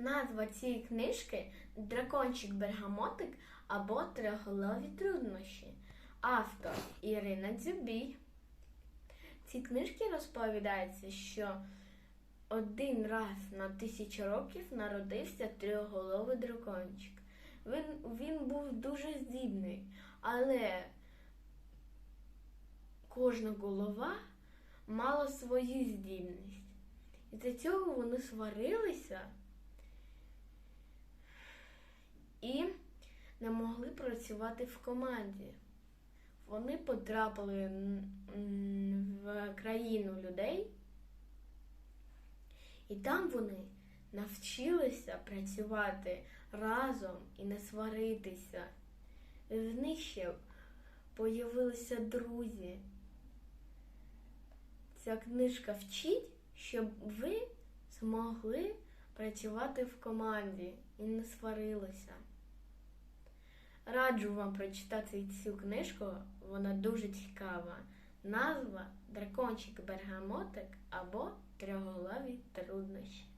Назва цієї книжки Дракончик Бергамотик або Триголові труднощі. Автор Ірина Дзюбій. В цій книжці розповідається, що один раз на тисячу років народився триголовий дракончик. Він, він був дуже здібний, але кожна голова мала свою здібність. І за цього вони сварилися і не могли працювати в команді. Вони потрапили в країну людей, і там вони навчилися працювати разом і не сваритися. В них ще появилися друзі. Ця книжка вчить, щоб ви змогли працювати в команді і не сварилися. Раджу вам прочитати цю книжку, вона дуже цікава. Назва Дракончик Бергамотик або Триголові труднощі.